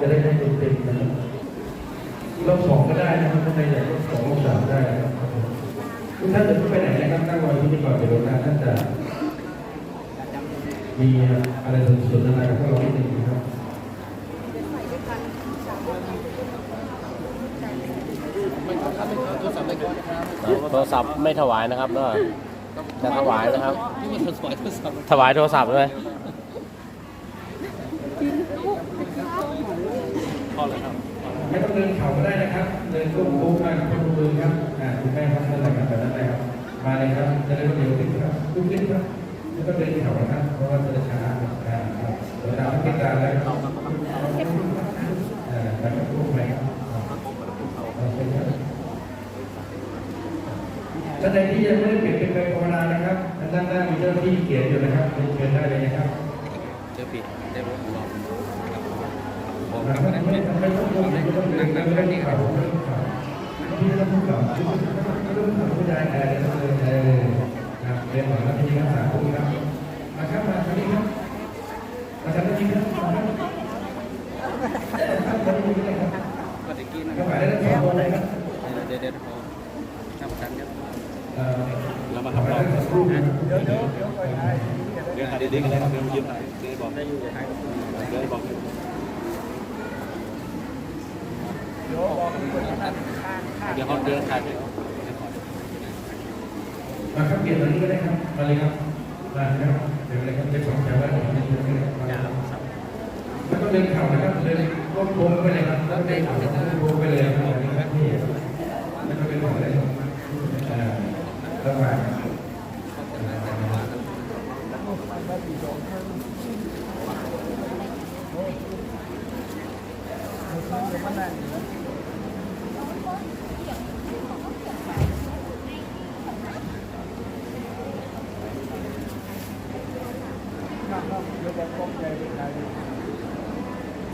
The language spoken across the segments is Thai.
จะได้ได้เต็มๆนะครับรอบสองก็ได้นะครับถ้าใครอยากรอบสองรอบสามได้นะครับผมทุกท่านจะไม่ไปไหนนะครับนั่งรอที่นี่ก่อนเดี๋ยวนะท่านจะมีอะไรสนทนากับพวกเรานิดนึงนะครับโทรศัพท์ไม่ถวายนะครับก็จะถวายนะครับที่มันสวยโทรศัพท์ถวายโทรศัพท์ด้วย พอ เลยครับ ไม่ต้องเดินเขาก็ได้นะครับ เดินก้มโค้งมาพนมมือครับอ่าคุณแม่ครับนั่นแหละครับแบบนั้นเลยครับ มาเลยครับ จะได้เร็วขึ้นครับลุกขึ้นครับ แล้วก็เดินเขานะครับ เพราะว่าจะช้าครับอ่าครับเวลาไม่เป็นการแล้วครับอ่าแล้วก็พูดไปครับอ่าโอเคครับท่านใดที่ยังไม่ได้เปลี่ยนเป็นใบภาวนานะครับด้านหน้ามีเจ้าหน้าที่เขียนอยู่นะครับเรียนเชิญได้เลยนะครับ เจอปิดได้รถรอบไม่ต้องไม่ต้องไม่ต้องไม่ต้องไม่ต้องไม่ต้องข่าวไม่ต้องข่าวพี่ต้องพูดก่อนไม่ต้องไม่ต้องข่าวผู้ใหญ่อะไรเลยเออครับ เรียนหมอแล้วพี่ครับสาธุครับมาครับม เดี๋ยวเขามกันครับเดินเดี๋ยวเดี๋ยวเดี๋ยวเดี๋ยวถ่ายดีๆกันเดี๋ยวมาเดี๋ยวเดี๋ยวถ่ายเดี๋ยวบอกเดี๋ยวเขาเดินถ่ายไปมาครับเปลี่ยนตรงนี้ก็ได้ครับ มาเลยครับ มาครับเดี๋ยวเลยครับจะสองแถวแล้วผมจะยืนเลยครับไม่ต้องเดินเข่านะครับ เดินก้มโค้งไปเลยครับแล้วเดินเข่าก้มโค้งไปเลยครับนี่ครับนี่ไม่ต้องเป็นของอะไรอ่าระหว่าง เจ้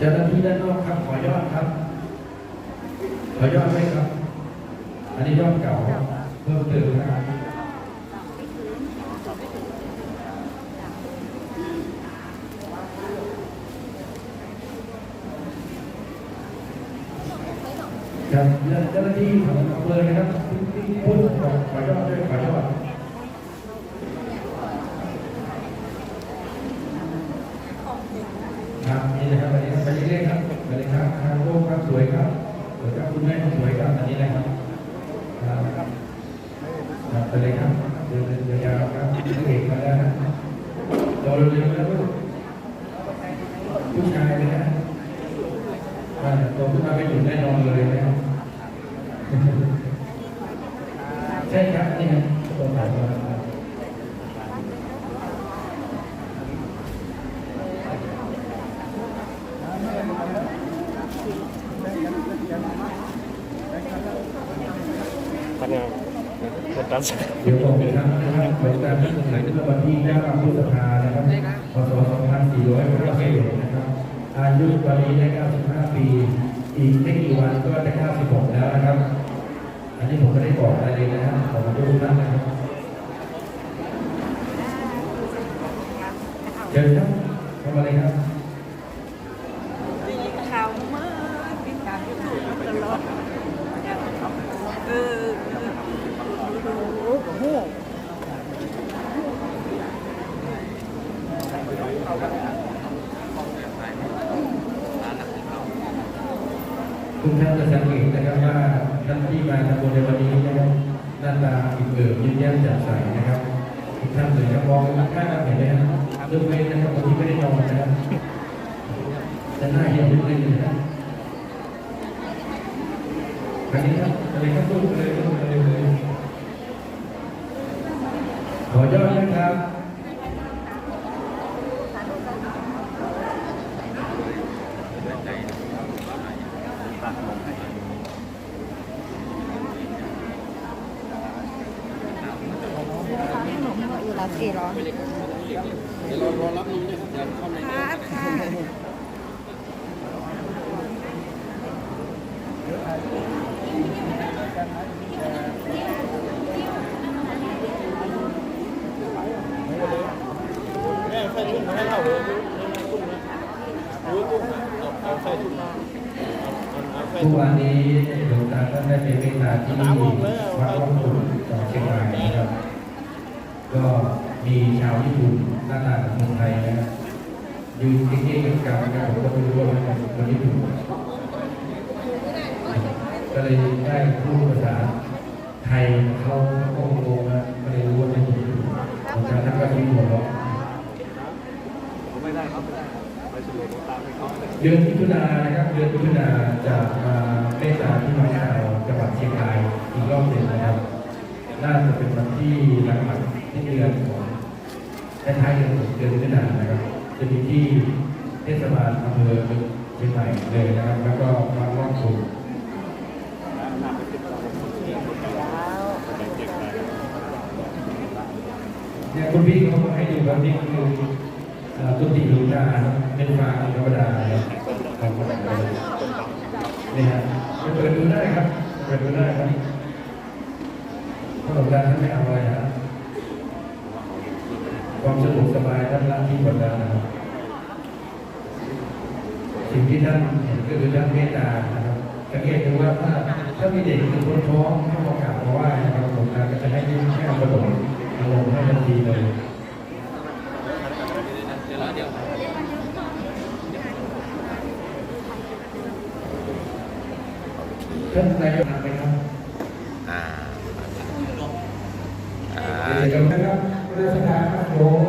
าหน้าที่ด้านนอกครับขอยอดครับ ขอยอดไหมครับ อันนี้ยอดเก่าเพิ่มเติมนะครับ ครับเจ้าหน้าที่ของอำเภอนะครับพูดขอยอดด้วยขอยอดครับนี่นะครับอันนี้ไปเรื่อยๆครับไปเลยครับทางโลกครับสวยครับสวยครับคุณแม่สวยครับอันนี้นะครับครับครับไปเลยครับเดินเดินยาวครับเอกมาแล้วนะรอเร็วๆนะลูกผู้ชายเลยนะอ่าโตขึ้นมาเป็นหนุ่มแน่นอนเลยนะครับใช่ครับนี่ครับตรงไหนครับ พันงาน เป็นการเดี๋ยวบอกนะครับนะครับเหตุการที่เกิดขึ้นเมื่อวันที่9พฤษภานะครับพศ2461นะครับ อายุตอนนี้ได้ 95 ปี อีกไม่กี่วันก็จะ96 แล้วนะครับ อันนี้ผมไม่ได้บอกอะไรเลยนะครับขอมาดูท่านนะครับเชิญครับเข้ามาเลยครับ ดีข่าวมากติดตามยูทูบมาตลอดเออดูโอ้โห ท่านจะสังเกตนะครับว่าท่านที่มาทำบุญในวันนี้นะครับหน้าตาอิ่มเอิบยิ้มแย้มแจ่มใสนะครับทุกท่านเลยนะมองข้างเห็นไหมครับเรื่องเวนนะครับบางทีไม่ได้นอนนะครับจะหน้าเหี่ยวนิดนึงนะครับอันนี้ครับอะไรครับพูดเลยพูดเลยขอยอดนะครับ อยู่ละสี่ร้อยเดี๋ยวรอรอรับนึงนะครับเดี๋ยวเข้าในครับค่ะแม่ใส่ตุ้มให้เราเลยรู้ตุ้มนะรู้ตุ้ม ทุกวันนี้หลวงตาท่านได้เป็นเมตตาที่วัดร่องขุนจังหวัดเชียงรายนะครับ ก็มีชาวญี่ปุ่นหน้าตาของคนไทยนะครับยืนเก่งๆกันกันผมก็ไม่รู้ว่าเป็นคนญี่ปุ่นก็เลยได้พูดภาษาไทยเขาก็งงนะก็เลยรู้ว่าเป็นคนญี่ปุ่นหลวงตาท่านก็ยิ้มหัวเราะผมไม่ได้ครับ ไม่ได้ไปสรุปตามให้เขาเลยเดือนมิถุนายนนะครับ เดือนมิถุนายนจะมาเมตตาที่น้องดาวจังหวัดเชียงรายอีกรอบหนึ่งนะครับ น่าจะเป็นวันที่หลังๆที่เดือนของท้ายๆเดือนเดือนมิถุนายนนะครับ จะมีที่เทศบาลอำเภอเชียงใหม่เลยนะครับ แล้วก็วัดร่องขุนนำไปติดต่อคนที่คนเก่าคนเก่งๆนะเนี่ยคุณพี่เขาให้ดูครับนี่คือเอ่อกุฏิหลวงตาเนอะ เป็นฟางธรรมดาครับทำมาจานี่ฮะไปเปิดดูได้ครับเปิดดูได้ครับพระหลวงตาท่านไม่เอาอะไรนะความสะดวกสบายท่านละที่หมดแล้วนะครับสิ่งที่ท่านเห็นก็คือท่านเมตตานะครับสังเกตดูว่าถ้าถ้ามีเด็กหรือคนท้องเข้ามากราบมาไหว้นะครับหลวงตาก็จะให้ยิ้มแค่กระโดดอารมณ์ให้ทันทีเลย ท่านนายกทำไหมครับอ่าอ่าเดี๋ยวนะครับรัชการครับโยม